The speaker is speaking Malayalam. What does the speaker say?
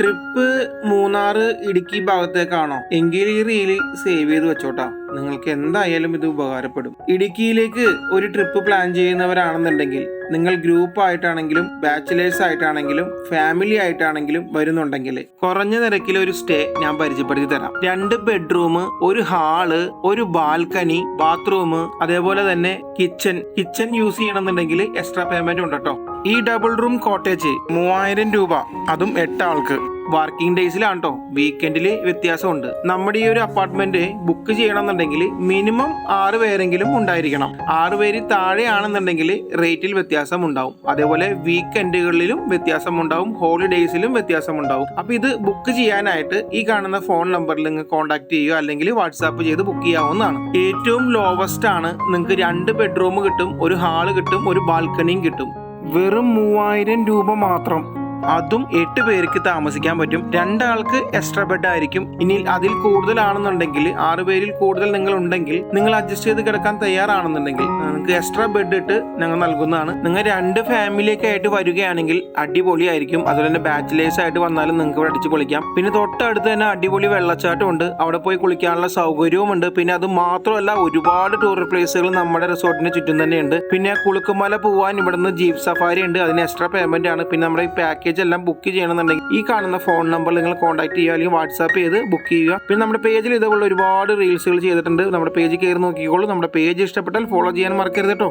ട്രിപ്പ് മൂന്നാറ് ഇടുക്കി ഭാഗത്തേക്കാണോ? എങ്കിൽ ഈ റീൽ സേവ് ചെയ്ത് വെച്ചോട്ടാ. നിങ്ങൾക്ക് എന്തായാലും ഇത് ഉപകാരപ്പെടും. ഇടുക്കിയിലേക്ക് ഒരു ട്രിപ്പ് പ്ലാൻ ചെയ്യുന്നവരാണെന്നുണ്ടെങ്കിൽ നിങ്ങൾ ഗ്രൂപ്പ് ആയിട്ടാണെങ്കിലും ബാച്ചിലേഴ്സ് ആയിട്ടാണെങ്കിലും ഫാമിലി ആയിട്ടാണെങ്കിലും വരുന്നുണ്ടെങ്കിൽ കുറഞ്ഞ നിരക്കിൽ ഒരു സ്റ്റേ ഞാൻ പരിചയപ്പെടുത്തി തരാം. രണ്ട് ബെഡ്റൂം ഒരു ഹാൾ ഒരു ബാൽക്കണി ബാത്റൂം അതേപോലെ തന്നെ കിച്ചൺ കിച്ചൺ യൂസ് ചെയ്യണമെന്നുണ്ടെങ്കിൽ എക്സ്ട്രാ പേയ്മെന്റ് ഉണ്ട് കേട്ടോ ഈ ഡബിൾ റൂം കോട്ടേജ് മൂവായിരം രൂപ. അതും എട്ട് ആൾക്ക്. വർക്കിംഗ് ഡേയ്സിലാണ് കേട്ടോ വീക്കെൻഡിൽ വ്യത്യാസമുണ്ട്. നമ്മുടെ ഈ ഒരു അപ്പാർട്ട്മെന്റ് ബുക്ക് ചെയ്യണമെന്നുണ്ടെങ്കിൽ മിനിമം ആറ് പേരെങ്കിലും ഉണ്ടായിരിക്കണം. ആറ് പേര് താഴെയാണെന്നുണ്ടെങ്കിൽ റേറ്റിൽ വ്യത്യാസം ഉണ്ടാവും അതേപോലെ വീക്കെൻഡുകളിലും വ്യത്യാസം ഉണ്ടാവും ഹോളിഡേയ്സിലും വ്യത്യാസം ഉണ്ടാവും അപ്പൊ ഇത് ബുക്ക് ചെയ്യാനായിട്ട് ഈ കാണുന്ന ഫോൺ നമ്പറിൽ നിങ്ങൾ കോൺടാക്ട് ചെയ്യുക അല്ലെങ്കിൽ വാട്സാപ്പ് ചെയ്ത് ബുക്ക് ചെയ്യാവുന്നതാണ്. ഏറ്റവും ലോവസ്റ്റ് ആണ്. നിങ്ങൾക്ക് രണ്ട് ബെഡ്റൂം കിട്ടും ഒരു ഹാൾ കിട്ടും ഒരു ബാൽക്കണിയും കിട്ടും. വെറും മൂവായിരം രൂപ മാത്രം അതും എട്ട് പേർക്ക് താമസിക്കാൻ പറ്റും. രണ്ടാൾക്ക് എക്സ്ട്രാ ബെഡ് ആയിരിക്കും. ഇനി അതിൽ കൂടുതലാണെന്നുണ്ടെങ്കിൽ ആറ് പേരിൽ കൂടുതൽ നിങ്ങൾ ഉണ്ടെങ്കിൽ നിങ്ങൾ അഡ്ജസ്റ്റ് ചെയ്ത് കിടക്കാൻ തയ്യാറാണെന്നുണ്ടെങ്കിൽ നിങ്ങൾക്ക് എക്സ്ട്രാ ബെഡ് ഇട്ട് ഞങ്ങൾ നൽകുന്നതാണ്. നിങ്ങൾ രണ്ട് ഫാമിലിയൊക്കെ ആയിട്ട് വരികയാണെങ്കിൽ അടിപൊളിയായിരിക്കും. അതുപോലെ തന്നെ ബാച്ചിലേഴ്സ് ആയിട്ട് വന്നാലും നിങ്ങൾക്ക് ഇവിടെ അടിച്ച് കുളിക്കാം പിന്നെ തൊട്ടടുത്ത് തന്നെ അടിപൊളി വെള്ളച്ചാട്ടം ഉണ്ട്. അവിടെ പോയി കുളിക്കാനുള്ള സൗകര്യവും ഉണ്ട്. പിന്നെ അത് മാത്രമല്ല ഒരുപാട് ടൂറിസ്റ്റ് പ്ലേസുകൾ നമ്മുടെ റിസോർട്ടിന് ചുറ്റും തന്നെയുണ്ട്. പിന്നെ കുളുക്കുമല പോവാൻ ഇവിടുന്ന് ജീപ്പ് സഫാരി ഉണ്ട്. അതിന് എക്സ്ട്രാ പേയ്മെന്റ് ആണ്. പിന്നെ നമ്മുടെ ഈ പാക്കേജ് എല്ലാം ബുക്ക് ചെയ്യണമെന്നുണ്ടെങ്കിൽ ഈ കാണുന്ന ഫോൺ നമ്പർ നിങ്ങൾ കോൺടാക്ട് ചെയ്യുക അല്ലെങ്കിൽ വാട്സാപ്പ് ചെയ്ത് ബുക്ക് ചെയ്യുക. പിന്നെ നമ്മുടെ പേജിൽ ഇതുപോലെ ഒരുപാട് റീൽസുകൾ ചെയ്തിട്ടുണ്ട്. നമ്മുടെ പേജ് കയറി നോക്കിക്കോളൂ. നമ്മുടെ പേജ് ഇഷ്ടപ്പെട്ടാൽ ഫോളോ ചെയ്യാൻ മറക്കരുത് കേട്ടോ.